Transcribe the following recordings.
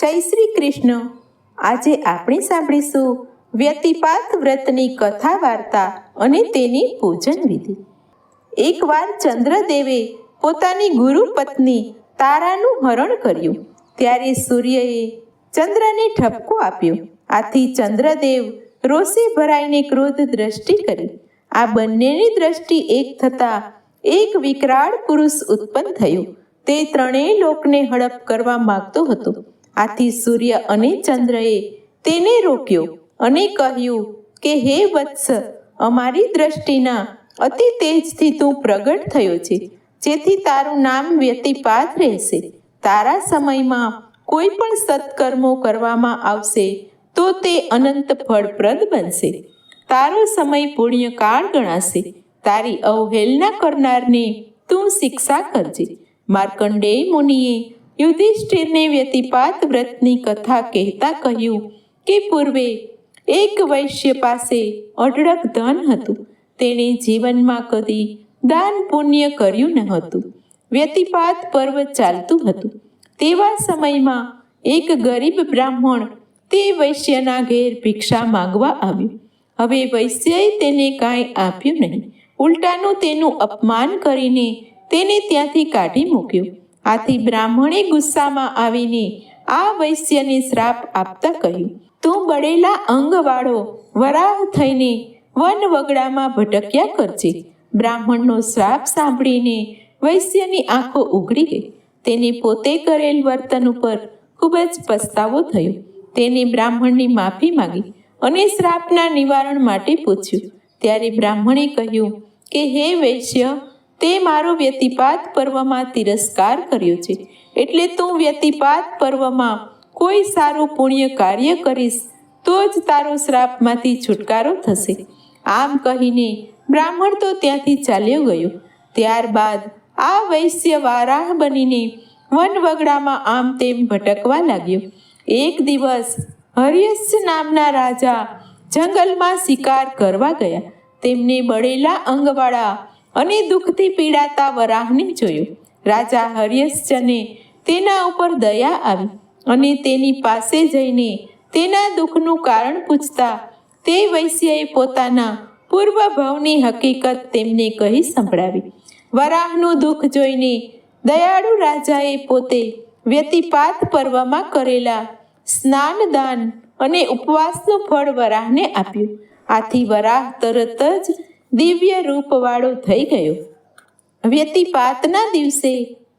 જય શ્રી કૃષ્ણ. આજે આપણે સાંભળીશું વ્યતિપાત વ્રતની કથા વાર્તા અને તેની પૂજન વિધિ. એકવાર ચંદ્રદેવે પોતાની ગુરુ પત્ની તારાનું હરણ કર્યું. ત્યારે સૂર્યએ ચંદ્રને ઠપકો આપ્યો. આથી ચંદ્રદેવ રોષે ભરાઈને ક્રોધ દ્રષ્ટિ કરી. આ બંનેની દ્રષ્ટિ એક થતાં એક વિકરાળ પુરુષ ઉત્પન્ન થયો. તે ત્રણેય લોકને હડપ કરવા માંગતો હતો. આથી સૂર્ય અને ચંદ્રએ તેને રોક્યો અને કહ્યું કે, હે વત્સ, અમારી દ્રષ્ટિના અતિ તેજથી તું પ્રગટ થયો છે. જેથી તારું નામ વ્યતિપાત રહેશે. તારા સમયમાં કોઈ પણ સત્કર્મો કરવામાં આવશે, તો તે અનંત ફળપ્રદ બનશે. તારો સમય પુણ્યકાળ ગણાશે. તારી અવહેલના કરનારને તું શિક્ષા કરજે. માર્કંડેય મુનિએ યુધિષ્ઠિરને વ્યતિપાત વ્રતની કથા કહેતા કહ્યું કે પૂર્વે એક વૈશ્ય પાસે અઢળક ધન હતું. તેણે જીવનમાં કદી દાન પુણ્ય કર્યું ન હતું. વ્યતિપાત પર્વ ચાલતું હતું. તેવા સમયમાં એક ગરીબ બ્રાહ્મણ તે વૈશ્યના ઘેર ભિક્ષા માંગવા આવ્યો. હવે વૈશ્યએ તેને કાંઈ આપ્યું નહીં. ઉલટાનું તેનું અપમાન કરીને તેને ત્યાંથી કાઢી મૂક્યો. આથી બ્રાહ્મણે ગુસ્સામાં આવીને આ વૈશ્યને શ્રાપ આપતા કહ્યું, તું બળેલા અંગવાળો, વરાહ થઈને વન વગડામાં ભટક્યા કરજે. બ્રાહ્મણનો શ્રાપ સાંભળીને વૈશ્યની આંખો ઉઘડી ગઈ. તેને પોતે કરેલ વર્તન ઉપર ખૂબ જ પસ્તાવો થયો. તેને બ્રાહ્મણની માફી માંગી અને શ્રાપના નિવારણ માટે પૂછ્યું. ત્યારે બ્રાહ્મણે કહ્યું કે, હે વૈશ્ય તે મારો વ્યતિપાત પર્વમાં તિરસ્કાર કર્યો છે. એટલે તું વ્યતિપાત પર્વમાં કોઈ સારું પુણ્ય કાર્ય કરીશ, તો જ તારો શ્રાપમાંથી છુટકારો થશે. આમ કહીને બ્રાહ્મણ તો ત્યાંથી ચાલ્યો ગયો. ત્યારબાદ આ વૈશ્ય વારાહ બનીને વન વગડામાં આમ તેમ ભટકવા લાગ્યો. એક દિવસ હર્યસ્ય નામના રાજા જંગલમાં શિકાર કરવા ગયા. તેમને બળેલા અંગવાળા અને દુઃખથી પીડાતા વરાહને જોયું. રાજા હરિયશ્ચને તેના ઉપર દયા આવી અને તેની પાસે જઈને તેના દુઃખનું કારણ પૂછતા તે વૈશ્યએ પોતાના પૂર્વ ભાવની હકીકત તેમને કહી સંભળાવી. વરાહનું દુઃખ જોઈને દયાળુ રાજાએ પોતે વ્યતિપાત પર્વમાં કરેલા સ્નાનદાન અને ઉપવાસનું ફળ વરાહને આપ્યું. આથી વરાહ તરત જ દિવ્ય રૂપવાળો થઈ ગયો. વ્યતિપાતના દિવસે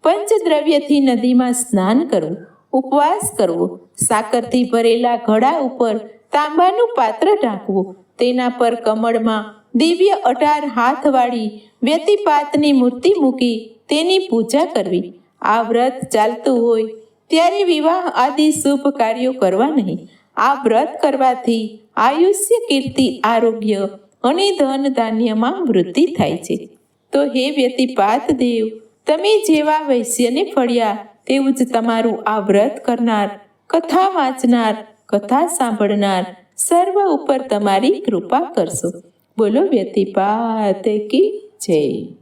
પંચદ્રવ્યથી નદીમાં સ્નાન કરવું, ઉપવાસ કરવો, સાકરથી ભરેલા ઘડા ઉપર તાંબાનું પાત્ર ઢાંકવું, તેના પર કમળમાં દિવ્ય અઢાર હાથવાળી વ્યતિપાતની મૂર્તિ મૂકી તેની પૂજા કરવી. આ વ્રત ચાલતું હોય ત્યારે વિવાહ આદિ શુભ કાર્યો કરવા નહીં. આ વ્રત કરવાથી આયુષ્ય કીર્તિ, આરોગ્ય અને ધન ધાન્યમાં વૃદ્ધિ થાય છે. તો હે વ્યતિપાત દેવ, તમે જેવા વૈશ્યને ફળ્યા, તેવું જ તમારું આ વ્રત કરનાર, કથા વાંચનાર, કથા સાંભળનાર, સર્વ ઉપર તમારી કૃપા કરશો. બોલો વ્યતિપાત કી જય.